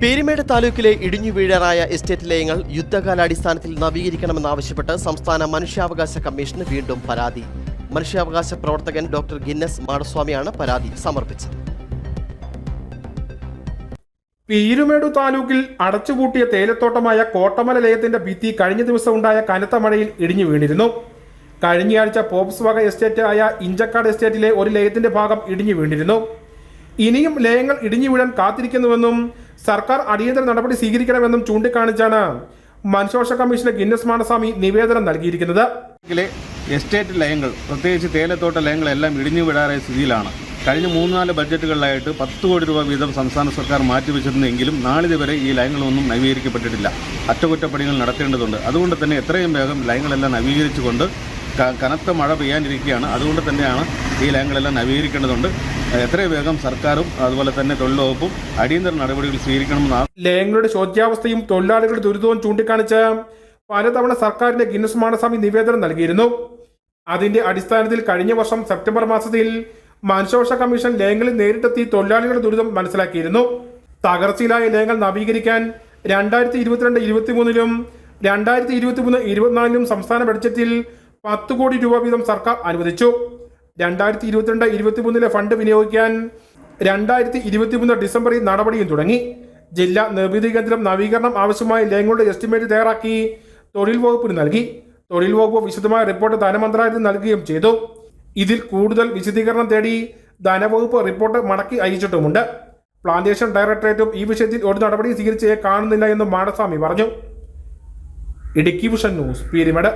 പേരുമേട് താലൂക്കിലെ ഇടിഞ്ഞു വീഴാറായ എസ്റ്റേറ്റ് ലയങ്ങൾ യുദ്ധകാലാടിസ്ഥാനത്തിൽ നവീകരിക്കണമെന്നാവശ്യപ്പെട്ട് സംസ്ഥാന മനുഷ്യാവകാശ കമ്മീഷന് വീണ്ടും പരാതി. മനുഷ്യാവകാശ പ്രവർത്തകൻ ഡോക്ടർ ഗിന്നസ് മാടസ്വാമിയാണ് പരാതി സമർപ്പിച്ചത്. പീരുമേടു താലൂക്കിൽ അടച്ചുപൂട്ടിയ തേയിലത്തോട്ടമായ കോട്ടമല ലയത്തിന്റെ ഭിത്തി കഴിഞ്ഞ ദിവസം ഉണ്ടായ കനത്ത മഴയിൽ ഇടിഞ്ഞു വീണിരുന്നു. കഴിഞ്ഞയാഴ്ച പോപ്സ് വക എസ്റ്റേറ്റ് ആയ ഇഞ്ചക്കാട് എസ്റ്റേറ്റിലെ ഒരു ലയത്തിന്റെ ഭാഗം ഇടിഞ്ഞു വീണിരുന്നു. ഇനിയും ലയങ്ങൾ ഇടിഞ്ഞു വീഴാൻ കാത്തിരിക്കുന്നുവെന്നും സർക്കാർ അടിയന്തര നടപടി സ്വീകരിക്കണമെന്നും ചൂണ്ടിക്കാണിച്ചാണ് മനുഷ്യോഷ കമ്മീഷന് ഗിന്നസ് മാനസ്വാമി നിവേദനം നൽകിയിരിക്കുന്നത്. എസ്റ്റേറ്റ് ലയങ്ങൾ പ്രത്യേകിച്ച് തേയിലത്തോട്ട ലയങ്ങളെല്ലാം ഇടിഞ്ഞു വിടാറായ സ്ഥിതിയിലാണ്. കഴിഞ്ഞ മൂന്നാൽ ബഡ്ജറ്റുകളിലായിട്ട് പത്ത് കോടി രൂപ വീതം സംസ്ഥാന സർക്കാർ മാറ്റിവെച്ചിരുന്നെങ്കിലും നാളിതുവരെ ഈ ലയങ്ങളൊന്നും നവീകരിക്കപ്പെട്ടിട്ടില്ല. അറ്റകുറ്റപ്പണികൾ നടത്തേണ്ടതുണ്ട്. അതുകൊണ്ട് തന്നെ എത്രയും വേഗം ലയങ്ങളെല്ലാം നവീകരിച്ചുകൊണ്ട് കനത്ത മഴ പെയ്യാനിരിക്കുകയാണ്. അതുകൊണ്ട് തന്നെയാണ് ഈ ലയങ്ങളെല്ലാം നവീകരിക്കേണ്ടതുണ്ട്. എത്രയും വേഗം സർക്കാരും അതുപോലെ തന്നെ തൊഴിൽ വകുപ്പും അടിയന്തര നടപടികൾ സ്വീകരിക്കണമെന്നാണ് ലയങ്ങളുടെ ശോച്യാവസ്ഥയും തൊഴിലാളികളുടെ ദുരിതവും ചൂണ്ടിക്കാണിച്ച് പലതവണ സർക്കാരിന്റെ ഗിന്നസ് മാനസ്വാമി നിവേദനം നൽകിയിരുന്നു. അതിന്റെ അടിസ്ഥാനത്തിൽ കഴിഞ്ഞ വർഷം സെപ്റ്റംബർ മാസത്തിൽ മനുഷ്യവശ കമ്മീഷൻ ലയങ്ങളിൽ നേരിട്ടെത്തി തൊഴിലാളികളുടെ ദുരിതം മനസ്സിലാക്കിയിരുന്നു. തകർച്ചയിലായ ലയങ്ങൾ നവീകരിക്കാൻ രണ്ടായിരത്തി ഇരുപത്തിരണ്ട് ഇരുപത്തിമൂന്നിലും രണ്ടായിരത്തി ഇരുപത്തിമൂന്ന് ഇരുപത്തിനാലിലും സംസ്ഥാന ബഡ്ജറ്റിൽ പത്ത് കോടി രൂപ വീതം സർക്കാർ അനുവദിച്ചു. രണ്ടായിരത്തി ഇരുപത്തിരണ്ട് ഇരുപത്തിമൂന്നിലെ ഫണ്ട് വിനിയോഗിക്കാൻ രണ്ടായിരത്തി ഇരുപത്തിമൂന്ന് ഡിസംബറിൽ നടപടിയും തുടങ്ങി. ജില്ലാ നിർമ്മിതി കേന്ദ്രം നവീകരണം ആവശ്യമായ ലയങ്ങളുടെ എസ്റ്റിമേറ്റ് തയ്യാറാക്കി തൊഴിൽ വകുപ്പിന് നൽകി. തൊഴിൽ വകുപ്പ് വിശദമായ റിപ്പോർട്ട് ധനമന്ത്രാലയത്തിന് നൽകുകയും ചെയ്തു. ഇതിൽ കൂടുതൽ വിശദീകരണം തേടി ധനവകുപ്പ് റിപ്പോർട്ട് മടക്കി അയച്ചിട്ടുമുണ്ട്. പ്ലാന്റേഷൻ ഡയറക്ടറേറ്റും ഈ വിഷയത്തിൽ ഒരു നടപടി സ്വീകരിച്ചേ കാണുന്നില്ല എന്ന് മാടസ്വാമി പറഞ്ഞു. Idukki vision news Peermade.